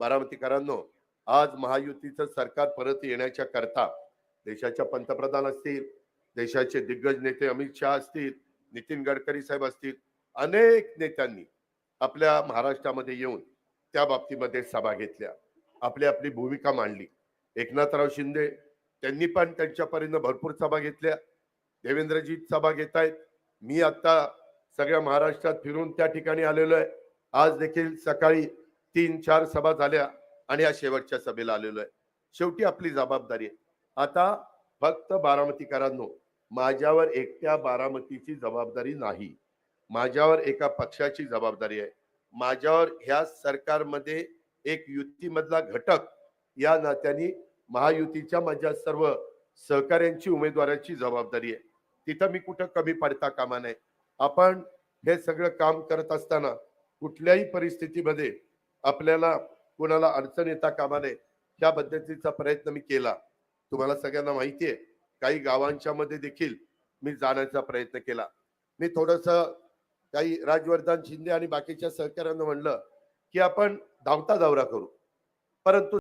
बारामतीकरांनो आज महायुतीचं सरकार परत येण्याच्या करता देशाच्या पंतप्रधान असतील देशाचे दिग्गज नेते अमित शहा असतील नितीन गडकरी साहेब असतील अनेक नेत्यांनी आपल्या महाराष्ट्रामध्ये येऊन त्या बाबतीमध्ये सभा घेतल्या. आपली आपली भूमिका मांडली. एकनाथराव शिंदे त्यांनी पण त्यांच्या भरपूर सभा घेतल्या. देवेंद्रजी सभा घेत आहेत मी आता सगळ्या महाराष्ट्रात फिरून त्या ठिकाणी आलेलो आहे. आज देखील सकाळी तीन चार सभा झाल्या आणि या शेवटच्या सभेला आलेलो आहे. शेवटी आपली जबाबदारी आहे. आता फक्त बारामतीकरांनो माझ्यावर एकट्या बारामतीची जबाबदारी नाही. माझ्यावर एका पक्षाची जबाबदारी आहे. माझ्यावर ह्या सरकारमध्ये एक युतीमधला घटक या नात्याने महायुतीच्या माझ्या सर्व सहकाऱ्यांची उमेदवाराची जबाबदारी आहे. तिथं मी कुठं कमी पडता कामा नये. आपण हे सगळं काम करत असताना कुठल्याही परिस्थितीमध्ये आपल्याला कोणाला अडचण येता कामा नये या पद्धतीचा प्रयत्न मी केला. तुम्हाला सगळ्यांना माहिती आहे काही गावांच्या मध्ये देखील मी जाण्याचा प्रयत्न केला. मी थोडस काही राजवर्धन शिंदे आणि बाकीच्या सहकाऱ्यांना म्हणलं की आपण धावता दौरा करू. परंतु